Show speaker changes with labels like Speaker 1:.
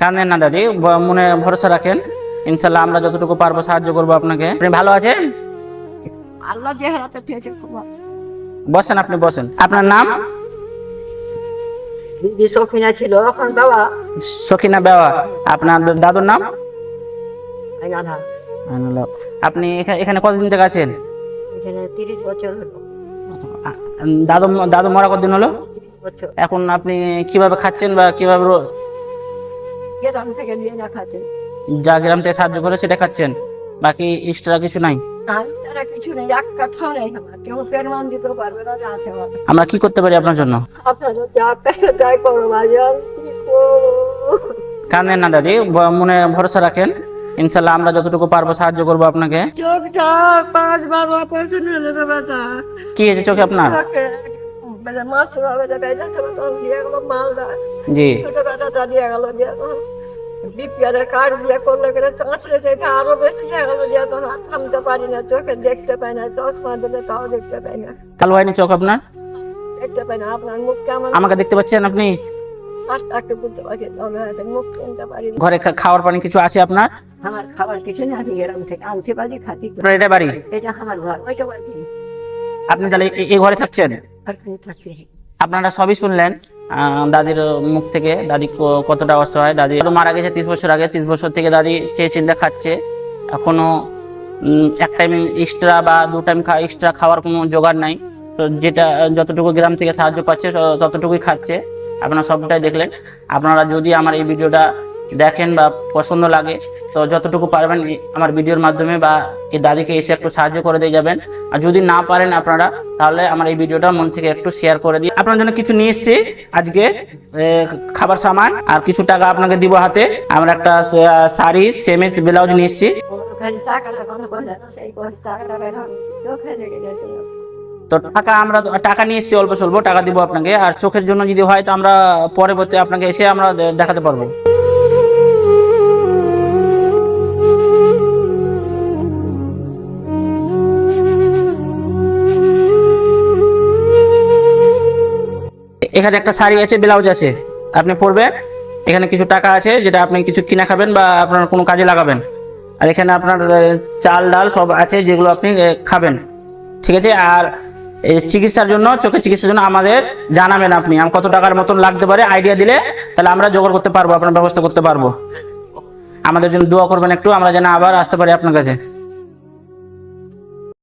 Speaker 1: কান্দেন না দাদি মনে ভরসা রাখেন। ইনশাল্লাহ আমরা যতটুকু পারব সাহায্য করব আপনাকে। আপনি ভালো আছেন?
Speaker 2: আল্লাহ যে হারাতে চেয়েছে ভালো।
Speaker 1: বসেন আপনি বসেন। আপনার নাম?
Speaker 2: দিদি সখিনা ছিল এখন বাবা।
Speaker 1: সখিনা বেওয়া। আপনার দাদুর নাম? আপনি এখা- এখানে কতদিন থেকে আছেন?
Speaker 2: তিরিশ বছর হলো।
Speaker 1: দাদু দাদু মরা কতদিন হলো? এখন আপনি কীভাবে খাচ্ছেন বা কীভাবে
Speaker 2: গ্রাম থেকে নিয়ে
Speaker 1: যা গ্রাম থেকে সাহায্য করে সেটা খাচ্ছেন? বাকি এক্সট্রা কিছু নাই?
Speaker 2: তারা কিছু নেই এক কাঠা নেই আমার। কেউ পেরমান দিতেও পারবে না যা আছে আমরা।
Speaker 1: কি করতে পারি আপনার জন্য?
Speaker 2: আপনারা যা পেয়ে তাই করো বাজার
Speaker 1: কান্দেন না দাদি। মনে ভরসা রাখেন। ইনশাল্লাহ আমরা যতটুকু পারব সাহায্য করব আপনাকে।
Speaker 2: চোখটা পাঁচবার অপারেশন হলে বেটা।
Speaker 1: কি হয়েছে চোখে আপনার?
Speaker 2: মানে
Speaker 1: জি।
Speaker 2: দিয়ে গেল বিপিআরের কার্ড দিয়ে করলে গেলে চাঁচড়ে থেকে আরও বেশি হয়ে গেল তখন আর থামতে পারি না চোখে দেখতে পাই না চশমা দিলে তাও দেখতে পাই না।
Speaker 1: কালো হয়নি চোখ আপনার?
Speaker 2: দেখতে পাই না আপনার মুখ কেমন?
Speaker 1: আমাকে দেখতে পাচ্ছেন আপনি? ঘরে খাওয়ার পানি কিছু আছে আপনার?
Speaker 2: আমার খাবার কিছু না আমি এরম থেকে আনতে পারি খাতি
Speaker 1: এটা বাড়ি?
Speaker 2: এটা আমার ঘর ওইটা বাড়ি।
Speaker 1: আপনি তাহলে এই ঘরে থাকছেন? আপনারা সবই শুনলেন? দাদির মুখ থেকে দাদি কতটা অসহায়, দাদি মারা গেছে তিরিশ বছর আগে, তিরিশ বছর থেকে দাদি চেয়ে চিন্তা খাচ্ছে। এখনও এক টাইম এক্সট্রা বা দু টাইম এক্সট্রা খাওয়ার কোনো জোগাড় নাই। তো যেটা, যতটুকু গ্রাম থেকে সাহায্য পাচ্ছে ততটুকুই খাচ্ছে। আপনারা সবটাই দেখলেন। আপনারা যদি আমার এই ভিডিওটা দেখেন বা পছন্দ লাগে তো যতটুকু পারবেন আমার ভিডিওর মাধ্যমে বা এই দাদিকে এসে একটু সাহায্য করে দিয়ে যাবেন। আর যদি না পারেন আপনারা, তাহলে আমার এই ভিডিওটা মন থেকে একটু শেয়ার করে দিই আপনার জন্য কিছু নিয়ে এসেছি। আজকে খাবার সামান আর কিছু টাকা আপনাকে দিব হাতে। আমরা একটা শাড়ি সেমিক্স ব্লাউজ নিয়ে এসেছি। তো টাকা আমরা, টাকা নিয়ে এসেছি অল্প স্বল্প, টাকা দিব আপনাকে। আর চোখের জন্য যদি হয় তো আমরা পরবর্তী আপনাকে এসে আমরা দেখাতে পারব। এখানে একটা শাড়ি আছে, ব্লাউজ আছে। আপনি পরবেন। এখানে কিছু টাকা আছে, যেটা আপনি কিছু কিনা খাবেন বা আপনার কোনো কাজে লাগাবেন। আর এখানে আপনার চাল, ডাল সব আছে যেগুলো আপনি খাবেন। ঠিক আছে? আর এই চিকিৎসার জন্য, চোখের চিকিৎসার জন্য আমাদের জানাবেন আপনি। আম, কত টাকার মতন লাগতে পারে, আইডিয়া দিলে তাহলে আমরা জোগাড় করতে পারব, আপনার ব্যবস্থা করতে পারব। আমাদের জন্য দোয়া করবেন একটু, আমরা যেন আবার আসতে পারি আপনার কাছে।